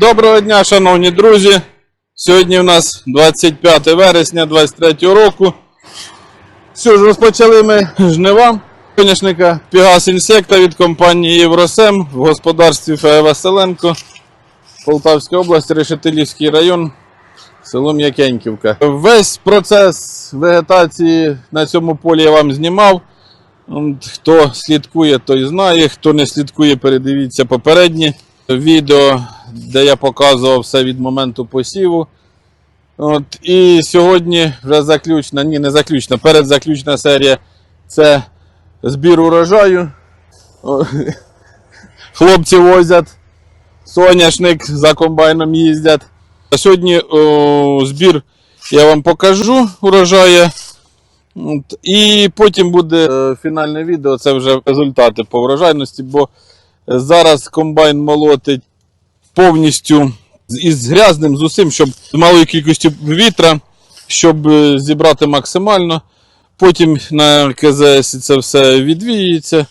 Доброго дня, шановні друзі. Сьогодні у нас 25 вересня 23 року. Що ж, розпочали ми жнива соняшника Пігас Інсекта від компанії Євросем в господарстві Фея Василенко, Полтавська область, Решетилівський район, село М'якеньківка. Весь процес вегетації на цьому полі я вам знімав. Хто слідкує, той знає. Хто не слідкує, передивіться попередні відео, де я показував все від моменту посіву. От, і сьогодні вже заключна, ні, не заключна, передзаключна серія це збір урожаю. Хлопці возять соняшник за комбайном їздять. А сьогодні о, збір я вам покажу урожаю. От, І потім буде е, фінальне відео, це вже результати по врожайності, бо зараз комбайн молотить повністю із грязним, з усім, щоб з малою кількістю вітра, щоб е, зібрати максимально. Потім на КЗС це все відвіюється,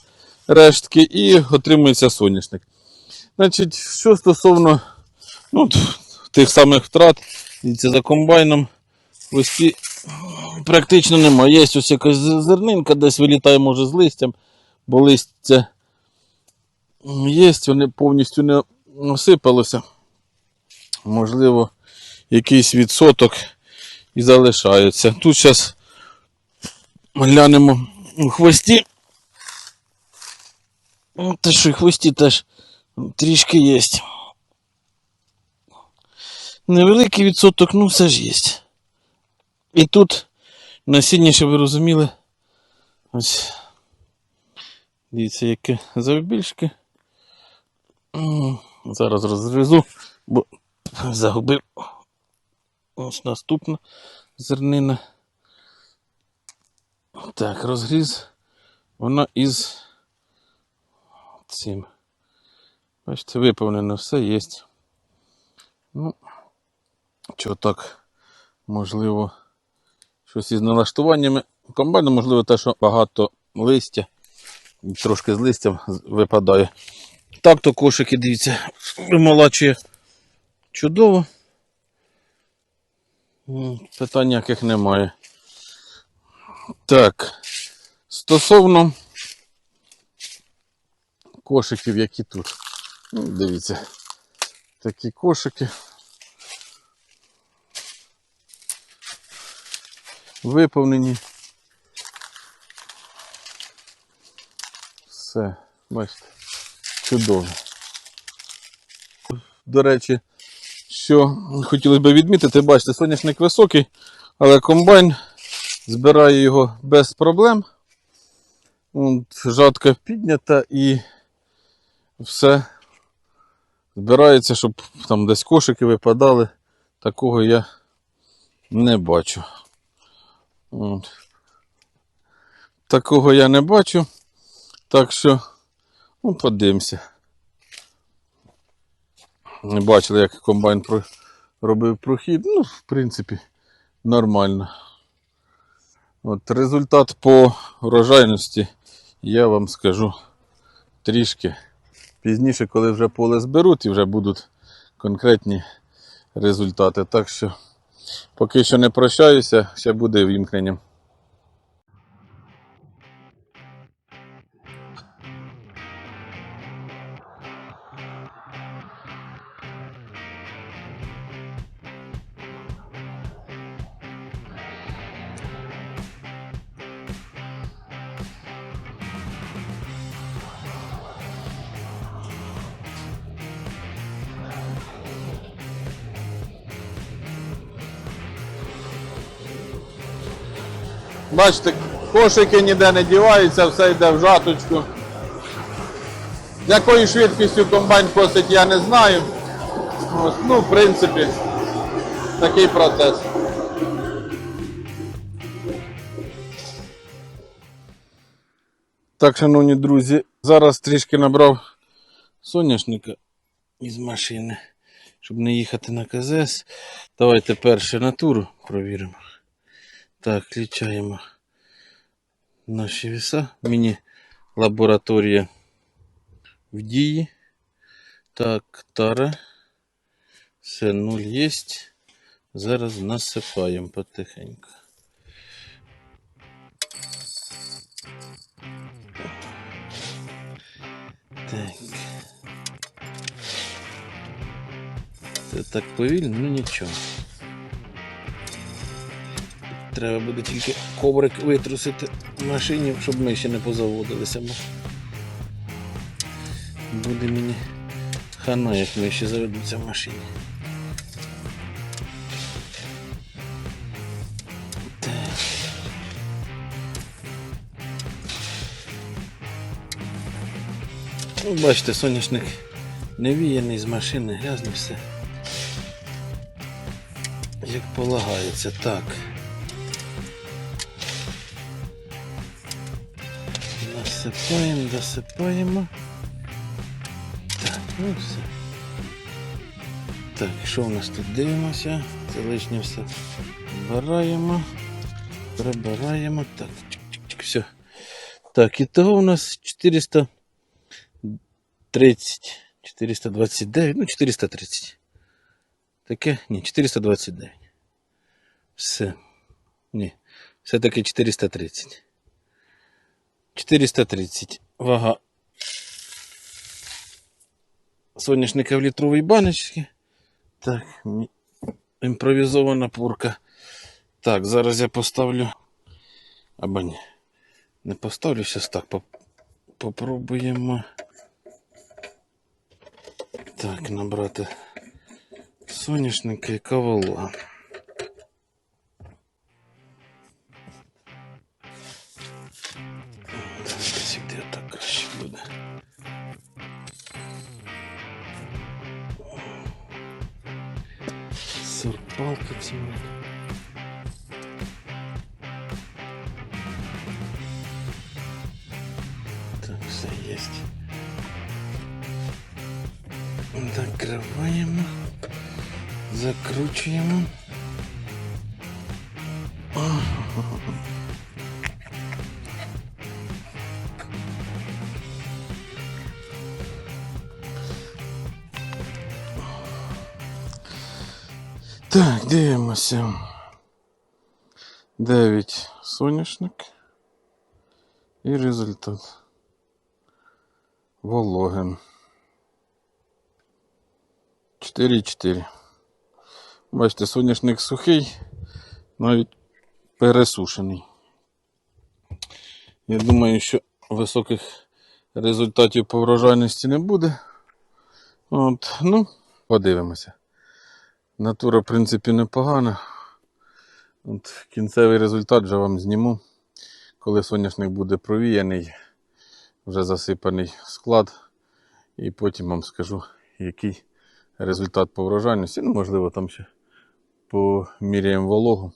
рештки, і отримується соняшник. Значить, що стосовно ну, тих самих втрат, дивіться, за комбайном ось практично немає. Є ось якась зернинка, десь вилітає, може, з листям, бо листя є, вони повністю не осипалося. Можливо, якийсь відсоток і залишається. Тут зараз глянемо у хвості. Те, що і хвості теж трішки є. Невеликий відсоток, ну все ж є. І тут насіння, щоб ви розуміли, ось дивіться, яке завбільшки. Зараз розрізу, бо загубив. Ось наступна зернина. Так, розгріз. Вона із цим. Бачите, виповнено все є. Ну, чого так, можливо, щось із налаштуваннями. Комбайну, можливо, те, що багато листя, трошки з листям випадає. Так то кошики, дивіться, вимолачує чудово. Питань ніяких немає. Так. Стосовно кошиків, які тут. Ну, дивіться. Такі кошики. Виповнені. Все, бачите, чудово. До речі, що хотілося б відмітити, бачите, соняшник високий, але комбайн збирає його без проблем. Жатка піднята і все збирається, щоб там десь кошики випадали. Такого я не бачу. От. Такого я не бачу. Так що, ну, подивимося. Не бачили, як комбайн робив прохід. Ну, в принципі, нормально. От результат по врожайності я вам скажу трішки пізніше, коли вже поле зберуть і вже будуть конкретні результати. Так що поки що не прощаюся, ще буде вімкнення. Бачите, кошики ніде не діваються, все йде в жаточку. З якою швидкістю комбайн косить, я не знаю. Ось, ну, в принципі, такий процес. Так, шановні друзі, зараз трішки набрав соняшника із машини, щоб не їхати на КЗС. Давайте перше натуру провіримо. Так, включаємо наші веса. Міні-лабораторія в дії. Так, тара. Все, нуль є. Зараз насипаємо потихеньку. Так. Це так повільно, ну нічого. Треба буде тільки коврик витрусити в машині, щоб ми ще не позаводилися. Бо буде мені хана, як ми ще заведуться в машині. Так. Ну, бачите, соняшник не віяний з машини, грязне все. Як полагається, так. Насипаємо, досипаємо. Так, ну все. Так, що у нас тут дивимося? Це лишнє все збираємо, прибираємо. Так, чик-чик-чик, все. Так, і того у нас 430, 429, ну 430. Таке? Ні, 429. Все. Ні. Все-таки 430. 430. Вага соняшника в літровій баночці. Так, імпровізована пурка. Так, зараз я поставлю. Або ні. Не поставлю, зараз так. поп- Попробуємо. Так, набрати соняшника і кавала. Сурпалка ціла. Так, все есть. Закриваємо. Закручуємо. Так, Дивимося. 9 соняшник. І результат. Вологен. 4,4. Бачите, соняшник сухий, навіть пересушений. Я думаю, що високих результатів по врожайності не буде. От, ну, подивимося. Натура, в принципі, непогана. От кінцевий результат вже вам зніму. Коли соняшник буде провіяний, вже засипаний склад. І потім вам скажу, який результат по врожайності. Ну, можливо, там ще поміряємо вологу.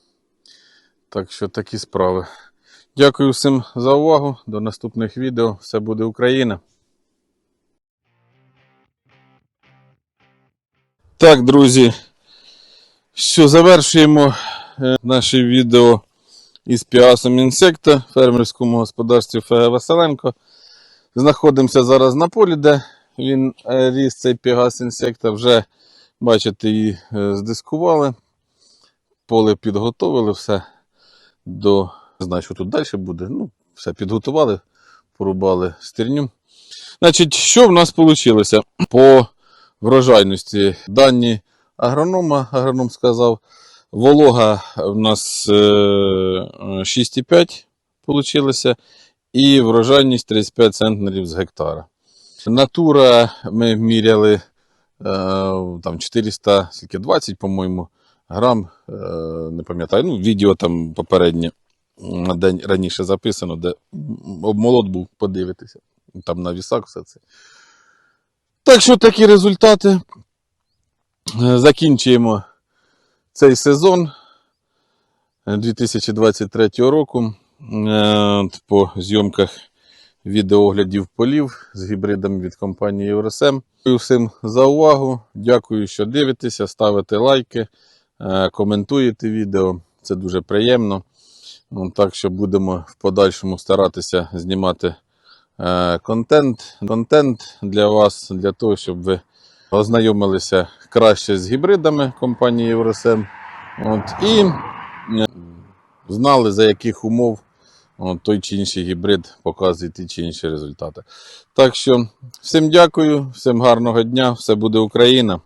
Так що такі справи. Дякую всім за увагу. До наступних відео. Все буде Україна. Так, друзі. Що, завершуємо е, наше відео із піасом інсекта в фермерському господарстві ФГ Василенко. Знаходимося зараз на полі, де він е, ріс цей пігас інсекта. Вже, бачите, її е, здискували. Поле підготовили, все до. Не знаю, що тут далі буде. Ну, все підготували, порубали стерню. Значить, що в нас вийшло по врожайності? Дані агронома, агроном сказав, волога в нас е, 6,5 вийшло, і врожайність 35 центнерів з гектара. Натура ми міряли е, там 420, по-моєму, грам, е, не пам'ятаю, ну, відео там попереднє на день раніше записано, де обмолот був, подивитися. Там на вісах все це. Так що такі результати. Е, Закінчуємо цей сезон 2023 року е, по зйомках відеооглядів полів з гібридами від компанії Євросем. Дякую всім за увагу. Дякую, що дивитеся, ставите лайки, е, коментуєте відео. Це дуже приємно. Ну, Так що будемо в подальшому старатися знімати е, контент, контент для вас, для того, щоб ви ознайомилися краще з гібридами компанії Євросем. От, і знали, за яких умов от, той чи інший гібрид показує ті чи інші результати. Так що всім дякую, всім гарного дня, все буде Україна.